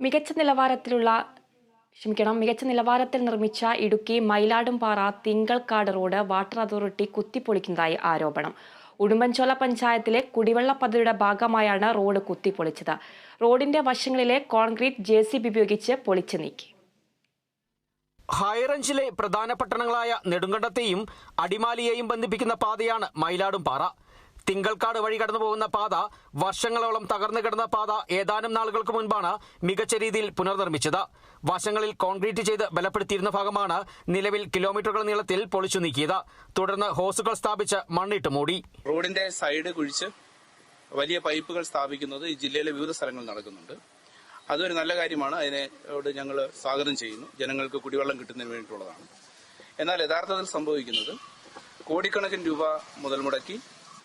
മികച്ച നിലവാരത്തിലുള്ള ക്ഷമിക്കണം മികച്ച നിലവാരത്തിൽ നിർമ്മിച്ച Idukki Mayiladumpara Thinkalkkad road water authority കുത്തിപ്പൊളിക്കുന്നതായി ആരോപണം. ഉടുമ്പൻചോല പഞ്ചായത്തിലെ കുടിവെള്ള പദ്ധതിയുടെ ഭാഗമായാണ് റോഡ് കുത്തിപ്പൊളിച്ചത്. റോഡിന്റെ വശങ്ങളിലെ കോൺക്രീറ്റ് ജെ സി ബി ഉപയോഗിച്ച് പൊളിച്ചു നീക്കി. ഹൈറഞ്ചിലെ പ്രധാന പട്ടണങ്ങളായ നെടുങ്കണ്ടത്തെയും അടിമാലിയെയും ബന്ധിപ്പിക്കുന്ന പാതയാണ് മയിലാടും പാറ തിങ്കൾക്കാട് വഴി കടന്നു പോകുന്ന പാത വർഷങ്ങളോളം തകർന്നു കിടന്ന പാത ഏതാനും നാളുകൾക്ക് മുൻപാണ് മികച്ച രീതിയിൽ പുനർനിർമ്മിച്ചത്. വശങ്ങളിൽ കോൺക്രീറ്റ് ചെയ്ത് ബലപ്പെടുത്തിയിരുന്ന ഭാഗമാണ് നിലവിൽ കിലോമീറ്ററുകൾ നീളത്തിൽ പൊളിച്ചു നീക്കിയത്. തുടർന്ന് ഹോസുകൾ സ്ഥാപിച്ച് മണ്ണിട്ട് മൂടി. റോഡിന്റെ സൈഡ് കുഴിച്ച് വലിയ പൈപ്പുകൾ സ്ഥാപിക്കുന്നത് ഈ ജില്ലയിലെ വിവിധ സ്ഥലങ്ങളിൽ നടക്കുന്നുണ്ട്. അതൊരു നല്ല കാര്യമാണ്. അതിനോട് ഞങ്ങൾ സ്വാഗതം ചെയ്യുന്നു. ജനങ്ങൾക്ക് കുടിവെള്ളം കിട്ടുന്നതിന് വേണ്ടിയിട്ടുള്ളതാണ്. എന്നാൽ യഥാർത്ഥത്തിൽ സംഭവിക്കുന്നത് കോടിക്കണക്കിന് രൂപ മുതൽ മുടക്കി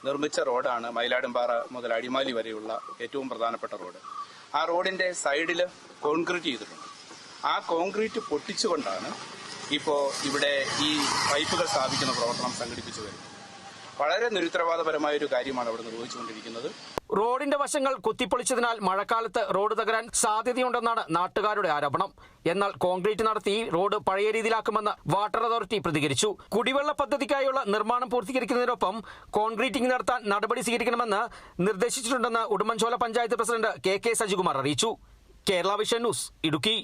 നിർമ്മിച്ച റോഡാണ് മയിലാടുംപാറ മുതൽ അടിമാലി വരെയുള്ള ഏറ്റവും പ്രധാനപ്പെട്ട റോഡ്. ആ റോഡിന്റെ സൈഡിൽ കോൺക്രീറ്റ് ചെയ്തിട്ടുണ്ട്. ആ കോൺക്രീറ്റ് പൊട്ടിച്ചുകൊണ്ടാണ് ഇപ്പോൾ ഇവിടെ ഈ പൈപ്പുകൾ സ്ഥാപിക്കുന്ന പ്രവർത്തനം സംഘടിപ്പിച്ചു വരുന്നത്. വളരെ നിരുത്തരവാദപരമായ ഒരു കാര്യമാണ് അവിടെ നിർവഹിച്ചുകൊണ്ടിരിക്കുന്നത്. റോഡിന്റെ വശങ്ങൾ കുത്തിപ്പൊളിച്ചതിനാൽ മഴക്കാലത്ത് റോഡ് തകരാൻ സാധ്യതയുണ്ടെന്നാണ് നാട്ടുകാരുടെ ആരോപണം. എന്നാൽ കോൺക്രീറ്റ് നടത്തി റോഡ് പഴയ രീതിയിലാക്കുമെന്ന് വാട്ടർ അതോറിറ്റി പ്രതികരിച്ചു. കുടിവെള്ള പദ്ധതിക്കായുള്ള നിർമ്മാണം പൂർത്തീകരിക്കുന്നതിനൊപ്പം കോൺക്രീറ്റിംഗ് നടത്താൻ നടപടി സ്വീകരിക്കണമെന്ന് നിർദ്ദേശിച്ചിട്ടുണ്ടെന്ന് Udumbanchola panchayat president K K Sajikumar അറിയിച്ചു. Kerala Vision News Idukki.